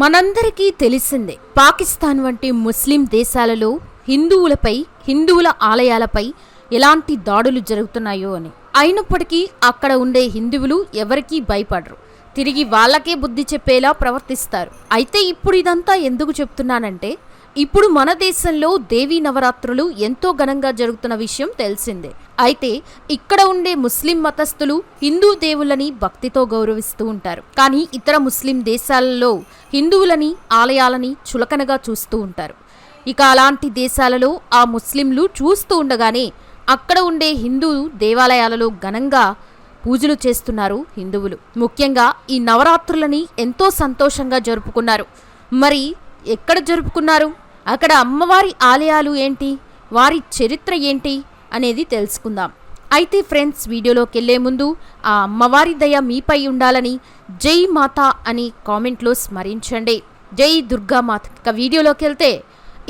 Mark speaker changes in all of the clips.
Speaker 1: మనందరికీ తెలిసిందే పాకిస్తాన్ వంటి ముస్లిం దేశాలలో హిందువులపై హిందువుల ఆలయాలపై ఎలాంటి దాడులు జరుగుతున్నాయో అని. అయినప్పటికీ అక్కడ ఉండే హిందువులు ఎవరికీ భయపడరు. తిరిగి వాళ్ళకే బుద్ధి చెప్పేలా ప్రవర్తిస్తారు. అయితే ఇప్పుడు ఇదంతా ఎందుకు చెప్తున్నానంటే ఇప్పుడు మన దేశంలో దేవీ నవరాత్రులు ఎంతో ఘనంగా జరుగుతున్న విషయం తెలిసిందే. అయితే ఇక్కడ ఉండే ముస్లిం మతస్థులు హిందూ దేవుళ్ళని భక్తితో గౌరవిస్తూ ఉంటారు. కానీ ఇతర ముస్లిం దేశాలలో హిందువులని ఆలయాలని చులకనగా చూస్తూ ఉంటారు. ఇక అలాంటి దేశాలలో ఆ ముస్లింలు చూస్తూ ఉండగానే అక్కడ ఉండే హిందూ దేవాలయాలలో ఘనంగా పూజలు చేస్తున్నారు హిందువులు. ముఖ్యంగా ఈ నవరాత్రులని ఎంతో సంతోషంగా జరుపుకున్నారు. మరి ఎక్కడ జరుపుకున్నారు? అక్కడ అమ్మవారి ఆలయాలు ఏంటి? వారి చరిత్ర ఏంటి? అనేది తెలుసుకుందాం. అయితే ఫ్రెండ్స్ వీడియోలోకి వెళ్ళే ముందు ఆ అమ్మవారి దయ మీపై ఉండాలని జై మాత అని కామెంట్లో స్మరించండి. జై దుర్గామాత. ఇక వీడియోలోకి వెళ్తే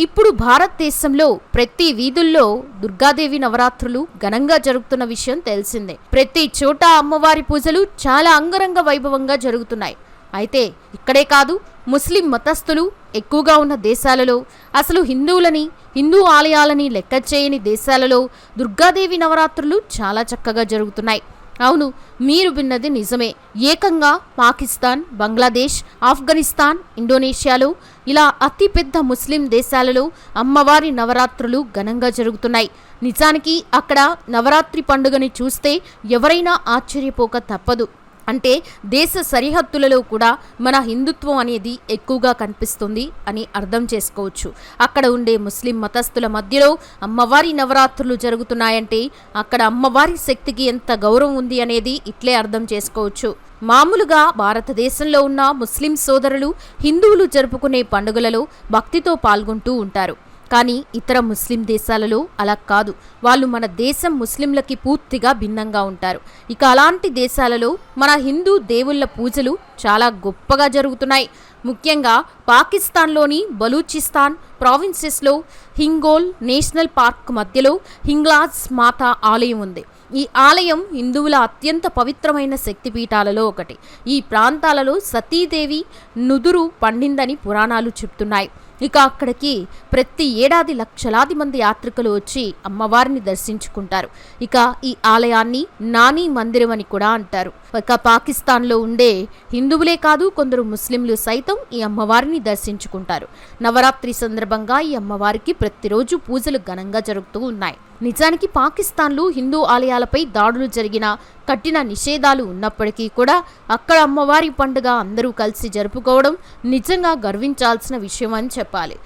Speaker 1: ఇప్పుడు భారతదేశంలో ప్రతి వీధుల్లో దుర్గాదేవి నవరాత్రులు ఘనంగా జరుగుతున్న విషయం తెలిసిందే. ప్రతి చోట అమ్మవారి పూజలు చాలా అంగరంగ వైభవంగా జరుగుతున్నాయి. అయితే ఇక్కడే కాదు ముస్లిం మతస్థులు ఎక్కువగా ఉన్న దేశాలలో అసలు హిందువులని హిందూ ఆలయాలని లెక్క చేయని దేశాలలో దుర్గాదేవి నవరాత్రులు చాలా చక్కగా జరుగుతున్నాయి. అవును మీరు విన్నది నిజమే. ఏకంగా పాకిస్తాన్ బంగ్లాదేశ్ ఆఫ్ఘనిస్తాన్ ఇండోనేషియాలో ఇలా అతిపెద్ద ముస్లిం దేశాలలో అమ్మవారి నవరాత్రులు ఘనంగా జరుగుతున్నాయి. నిజానికి అక్కడ నవరాత్రి పండుగని చూస్తే ఎవరైనా ఆశ్చర్యపోక తప్పదు. అంటే దేశ సరిహద్దులలో కూడా మన హిందుత్వం అనేది ఎక్కువగా కనిపిస్తుంది అని అర్థం చేసుకోవచ్చు. అక్కడ ఉండే ముస్లిం మతస్థుల మధ్యలో అమ్మవారి నవరాత్రులు జరుగుతున్నాయంటే అక్కడ అమ్మవారి శక్తికి ఎంత గౌరవం ఉంది అనేది ఇట్లే అర్థం చేసుకోవచ్చు. మామూలుగా భారతదేశంలో ఉన్న ముస్లిం సోదరులు హిందువులు జరుపుకునే పండుగలలో భక్తితో పాల్గొంటూ ఉంటారు. కానీ ఇతర ముస్లిం దేశాలలో అలా కాదు. వాళ్ళు మన దేశం ముస్లింలకి పూర్తిగా భిన్నంగా ఉంటారు. ఇక అలాంటి దేశాలలో మన హిందూ దేవుళ్ళ పూజలు చాలా గొప్పగా జరుగుతున్నాయి. ముఖ్యంగా పాకిస్తాన్లోని బలూచిస్తాన్ ప్రావిన్సెస్లో హింగోల్ నేషనల్ పార్క్ మధ్యలో హింగ్లాజ్ మాతా ఆలయం ఉంది. ఈ ఆలయం హిందువుల అత్యంత పవిత్రమైన శక్తిపీఠాలలో ఒకటి. ఈ ప్రాంతాలలో సతీదేవి నుదురు పండిందని పురాణాలు చెప్తున్నాయి. ఇక అక్కడికి ప్రతి ఏడాది లక్షలాది మంది యాత్రికులు వచ్చి అమ్మవారిని దర్శించుకుంటారు. ఇక ఈ ఆలయాన్ని నాని మందిరం అని కూడా అంటారు. ఇక పాకిస్తాన్లో ఉండే హిందువులే కాదు కొందరు ముస్లింలు సైతం ఈ అమ్మవారిని దర్శించుకుంటారు. నవరాత్రి సందర్భంగా ఈ అమ్మవారికి ప్రతిరోజు పూజలు ఘనంగా జరుగుతూ ఉన్నాయి. నిజానికి పాకిస్తాన్లో హిందూ ఆలయాలపై దాడులు జరిగిన కఠిన నిషేధాలు ఉన్నప్పటికీ కూడా అక్కడ అమ్మవారి పండుగ అందరూ కలిసి జరుపుకోవడం నిజంగా గర్వించాల్సిన విషయం అని చెప్పాలి.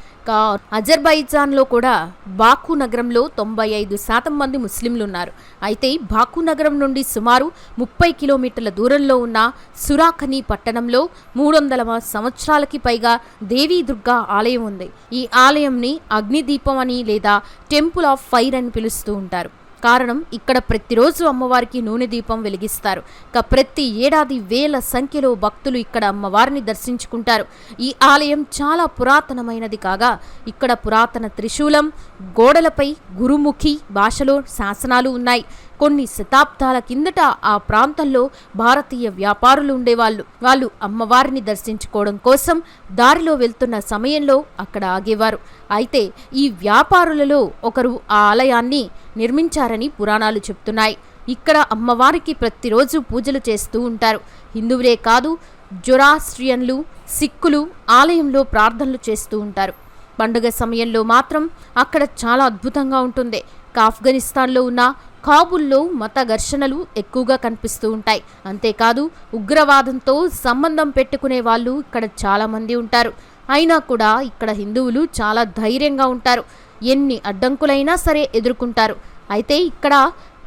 Speaker 1: అజర్బైజాన్లో కూడా బాకు నగరంలో తొంభై ఐదు శాతం మంది ముస్లింలు ఉన్నారు అయితే బాకు నగరం నుండి సుమారు ముప్పై కిలోమీటర్ల దూరంలో ఉన్న సురాఖని పట్టణంలో మూడు వందల సంవత్సరాలకి పైగా దేవీ దుర్గా ఆలయం ఉంది. ఈ ఆలయంని అగ్నిదీపం అని లేదా టెంపుల్ ఆఫ్ ఫైర్ అని పిలుస్తూ ఉంటారు. కారణం ఇక్కడ ప్రతిరోజు అమ్మవారికి నూనె దీపం వెలిగిస్తారు. ఇక ప్రతి ఏడాది వేల సంఖ్యలో భక్తులు ఇక్కడ అమ్మవారిని దర్శించుకుంటారు. ఈ ఆలయం చాలా పురాతనమైనది కాగా ఇక్కడ పురాతన త్రిశూలం గోడలపై గురుముఖి భాషలో శాసనాలు ఉన్నాయి. కొన్ని శతాబ్దాల కిందట ఆ ప్రాంతంలో భారతీయ వ్యాపారులు ఉండేవాళ్ళు. వాళ్ళు అమ్మవారిని దర్శించుకోవడం కోసం దారిలో వెళ్తున్న సమయంలో అక్కడ ఆగేవారు. అయితే ఈ వ్యాపారులలో ఒకరు ఆ ఆలయాన్ని నిర్మించారని పురాణాలు చెప్తున్నాయి. ఇక్కడ అమ్మవారికి ప్రతిరోజు పూజలు చేస్తూ ఉంటారు. హిందువులే కాదు జొరాస్ట్రియన్లు సిక్కులు ఆలయంలో ప్రార్థనలు చేస్తూ ఉంటారు. పండుగ సమయంలో మాత్రం అక్కడ చాలా అద్భుతంగా ఉంటుంది. ఆఫ్ఘనిస్తాన్లో ఉన్న కాబుల్లో మత ఘర్షణలు ఎక్కువగా కనిపిస్తూ ఉంటాయి. అంతేకాదు ఉగ్రవాదంతో సంబంధం పెట్టుకునే వాళ్ళు ఇక్కడ చాలామంది ఉంటారు. అయినా కూడా ఇక్కడ హిందువులు చాలా ధైర్యంగా ఉంటారు. ఎన్ని అడ్డంకులైనా సరే ఎదుర్కొంటారు. అయితే ఇక్కడ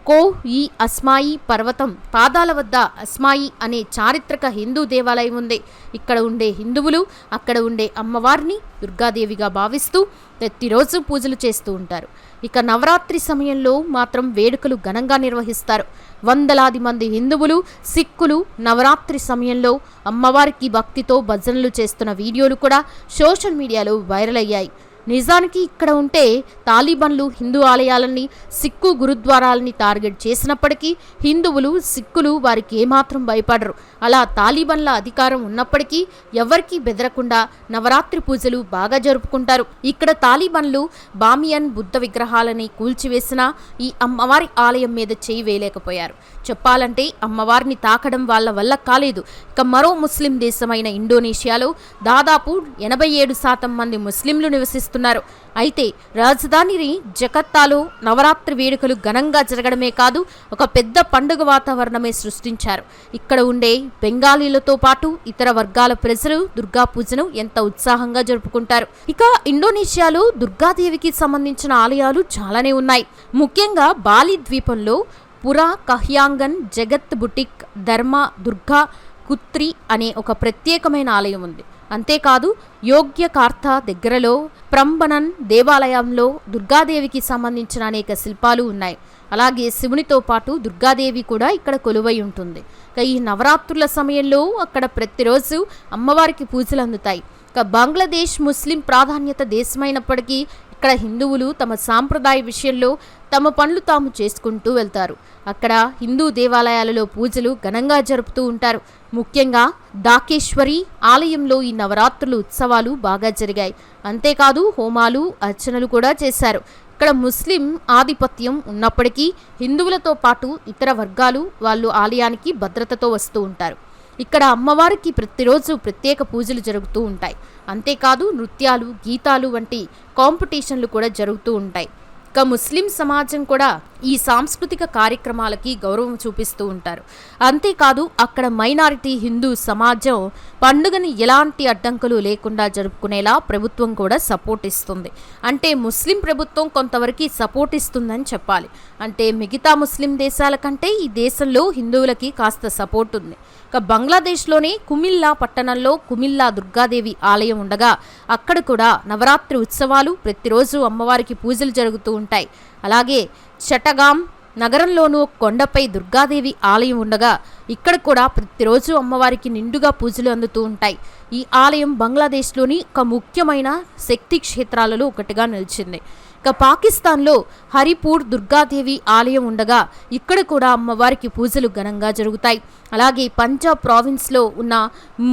Speaker 1: కో ఈ అస్మాయి పర్వతం పాదాల వద్ద అస్మాయి అనే చారిత్రక హిందూ దేవాలయం ఉంది. ఇక్కడ ఉండే హిందువులు అక్కడ ఉండే అమ్మవారిని దుర్గాదేవిగా భావిస్తూ ప్రతిరోజు పూజలు చేస్తూ ఉంటారు. ఇక నవరాత్రి సమయంలో మాత్రం వేడుకలు ఘనంగా నిర్వహిస్తారు. వందలాది మంది హిందువులు సిక్కులు నవరాత్రి సమయంలో అమ్మవారికి భక్తితో భజనలు చేస్తున్న వీడియోలు కూడా సోషల్ మీడియాలో వైరల్ అయ్యాయి. నిజానికి ఇక్కడ ఉంటే తాలిబన్లు హిందూ ఆలయాలని సిక్కు గురుద్వారాలని టార్గెట్ చేసినప్పటికీ హిందువులు సిక్కులు వారికి ఏమాత్రం భయపడరు. అలా తాలిబన్ల అధికారం ఉన్నప్పటికీ ఎవరికీ బెదరకుండా నవరాత్రి పూజలు బాగా జరుపుకుంటారు. ఇక్కడ తాలిబన్లు బామియన్ బుద్ధ విగ్రహాలని కూల్చివేసినా ఈ అమ్మవారి ఆలయం మీద చేయి వేయలేకపోయారు. చెప్పాలంటే అమ్మవారిని తాకడం వాళ్ళ వల్ల కాలేదు. ఇక మరో ముస్లిం దేశమైన ఇండోనేషియాలో దాదాపు ఎనభై ఏడు శాతం మంది ముస్లింలు నివసిస్తారు చేస్తున్నారు అయితే రాజధానిని జకత్తాలో నవరాత్రి వేడుకలు ఘనంగా జరగడమే కాదు ఒక పెద్ద పండుగ వాతావరణమే సృష్టించారు. ఇక్కడ ఉండే బెంగాలీలతో పాటు ఇతర వర్గాల ప్రజలు దుర్గా పూజను ఎంత ఉత్సాహంగా జరుపుకుంటారు. ఇక ఇండోనేషియాలో దుర్గాదేవికి సంబంధించిన ఆలయాలు చాలానే ఉన్నాయి. ముఖ్యంగా బాలి ద్వీపంలో పురా కహ్యాంగన్ జగత్ బుటిక్ ధర్మ దుర్గా కుత్రి అనే ఒక ప్రత్యేకమైన ఆలయం ఉంది. అంతేకాదు యోగ్యకార్త దగ్గరలో ప్రంబణన్ దేవాలయంలో దుర్గాదేవికి సంబంధించిన అనేక శిల్పాలు ఉన్నాయి. అలాగే శివునితో పాటు దుర్గాదేవి కూడా ఇక్కడ కొలువై ఉంటుంది. ఇక ఈ నవరాత్రుల సమయంలో అక్కడ ప్రతిరోజు అమ్మవారికి పూజలు అందుతాయి. ఇక బంగ్లాదేశ్ ముస్లిం ప్రాధాన్యత దేశమైనప్పటికీ అక్కడ హిందువులు తమ సాంప్రదాయ విషయంలో తమ పనులు తాము చేసుకుంటూ వెళ్తారు. అక్కడ హిందూ దేవాలయాలలో పూజలు ఘనంగా జరుపుతూ ఉంటారు. ముఖ్యంగా దాకేశ్వరి ఆలయంలో ఈ నవరాత్రులు ఉత్సవాలు బాగా జరిగాయి. అంతేకాదు హోమాలు అర్చనలు కూడా చేశారు. ఇక్కడ ముస్లిం ఆధిపత్యం ఉన్నప్పటికీ హిందువులతో పాటు ఇతర వర్గాలు వాళ్ళు ఆలయానికి భద్రతతో వస్తూ ఉంటారు. ఇక్కడ అమ్మవారికి ప్రతిరోజు ప్రత్యేక పూజలు జరుగుతూ ఉంటాయి. అంతేకాదు నృత్యాలు గీతాలు వంటి కాంపిటీషన్లు కూడా జరుగుతూ ఉంటాయి. ఇక ముస్లిం సమాజం కూడా ఈ సాంస్కృతిక కార్యక్రమాలకి గౌరవం చూపిస్తూ ఉంటారు. అంతేకాదు అక్కడ మైనారిటీ హిందూ సమాజం పండుగని ఎలాంటి అడ్డంకులు లేకుండా జరుపుకునేలా ప్రభుత్వం కూడా సపోర్ట్ ఇస్తుంది. అంటే ముస్లిం ప్రభుత్వం కొంతవరకు సపోర్ట్ ఇస్తుందని చెప్పాలి. అంటే మిగతా ముస్లిం దేశాల కంటే ఈ దేశంలో హిందువులకి కాస్త సపోర్ట్ ఉంది. ఇక బంగ్లాదేశ్లోని కుమిల్లా పట్టణంలో కుమిల్లా దుర్గాదేవి ఆలయం ఉండగా అక్కడ కూడా నవరాత్రి ఉత్సవాలు ప్రతిరోజు అమ్మవారికి పూజలు జరుగుతూ ఉంటాయి. అలాగే చటగాం నగరంలోనూ కొండపై దుర్గాదేవి ఆలయం ఉండగా ఇక్కడ కూడా ప్రతిరోజు అమ్మవారికి నిండుగా పూజలు అందుతూ ఉంటాయి. ఈ ఆలయం బంగ్లాదేశ్లోని ఒక ముఖ్యమైన శక్తి క్షేత్రాలలో ఒకటిగా నిలిచింది. ఇక పాకిస్తాన్లో హరిపూర్ దుర్గాదేవి ఆలయం ఉండగా ఇక్కడ కూడా అమ్మవారికి పూజలు ఘనంగా జరుగుతాయి. అలాగే పంజాబ్ ప్రావిన్స్లో ఉన్న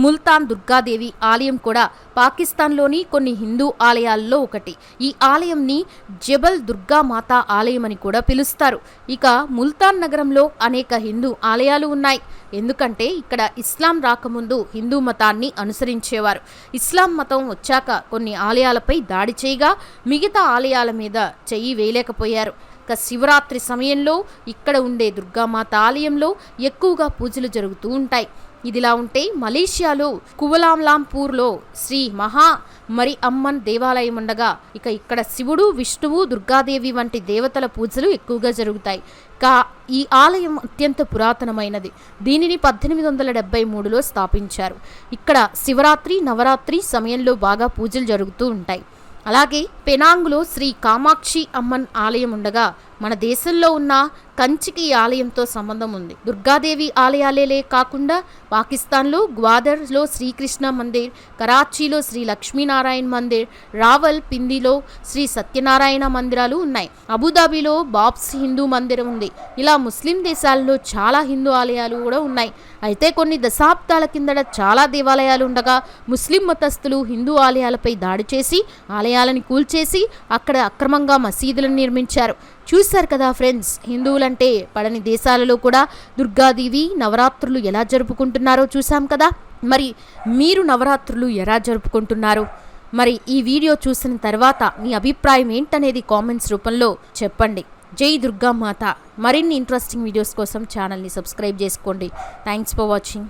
Speaker 1: ముల్తాన్ దుర్గాదేవి ఆలయం కూడా పాకిస్తాన్లోని కొన్ని హిందూ ఆలయాల్లో ఒకటి. ఈ ఆలయంని జబల్ దుర్గామాత ఆలయం అని కూడా పిలుస్తారు. ఇక ముల్తాన్ నగరంలో అనేక హిందూ ఆలయాలు ఉన్నాయి. ఎందుకంటే ఇక్కడ ఇస్లాం రాకముందు హిందూ మతాన్ని అనుసరించేవారు. ఇస్లాం మతం వచ్చాక కొన్ని ఆలయాలపై దాడి చేయగా మిగతా ఆలయాల మీద చెయ్యి వేయలేకపోయారు. ఇక శివరాత్రి సమయంలో ఇక్కడ ఉండే దుర్గామాత ఆలయంలో ఎక్కువగా పూజలు జరుగుతూ ఉంటాయి. ఇదిలా ఉంటే మలేషియాలో కువలాంలాంపూర్లో శ్రీ మహా మరి అమ్మన్ దేవాలయం ఉండగా ఇక ఇక్కడ శివుడు విష్ణువు దుర్గాదేవి వంటి దేవతల పూజలు ఎక్కువగా జరుగుతాయి. కా ఈ ఆలయం అత్యంత పురాతనమైనది. దీనిని పద్దెనిమిది వందల డెబ్బై మూడులో స్థాపించారు. ఇక్కడ శివరాత్రి నవరాత్రి సమయంలో బాగా పూజలు జరుగుతూ ఉంటాయి. అలాగే పెనాంగులో శ్రీ కామాక్షి అమ్మన్ ఆలయం ఉండగా మన దేశంలో ఉన్న కంచికి ఈ ఆలయంతో సంబంధం ఉంది. దుర్గాదేవి ఆలయాలేలే కాకుండా పాకిస్తాన్లో గ్వాదర్లో శ్రీకృష్ణ మందిర్ కరాచీలో శ్రీ లక్ష్మీనారాయణ మందిర్ రావల్ పిందిలో శ్రీ సత్యనారాయణ మందిరాలు ఉన్నాయి. అబుదాబిలో బాబ్స్ హిందూ మందిరం ఉంది. ఇలా ముస్లిం దేశాల్లో చాలా హిందూ ఆలయాలు కూడా ఉన్నాయి. అయితే కొన్ని దశాబ్దాల కిందట చాలా దేవాలయాలు ఉండగా ముస్లిం మతస్థులు హిందూ ఆలయాలపై దాడి చేసి ఆలయాలను కూల్చేసి అక్కడ అక్రమంగా మసీదులను నిర్మించారు. చూశారు కదా ఫ్రెండ్స్ హిందువులంటే పడని దేశాలలో కూడా దుర్గాదేవి నవరాత్రులు ఎలా జరుపుకుంటున్నారో చూసాం కదా. మరి మీరు నవరాత్రులు ఎలా జరుపుకుంటున్నారు? మరి ఈ వీడియో చూసిన తర్వాత మీ అభిప్రాయం ఏంటనేది కామెంట్స్ రూపంలో చెప్పండి. జై దుర్గామాత. మరిన్ని ఇంట్రెస్టింగ్ వీడియోస్ కోసం ఛానల్ని సబ్స్క్రైబ్ చేసుకోండి. Thanks for watching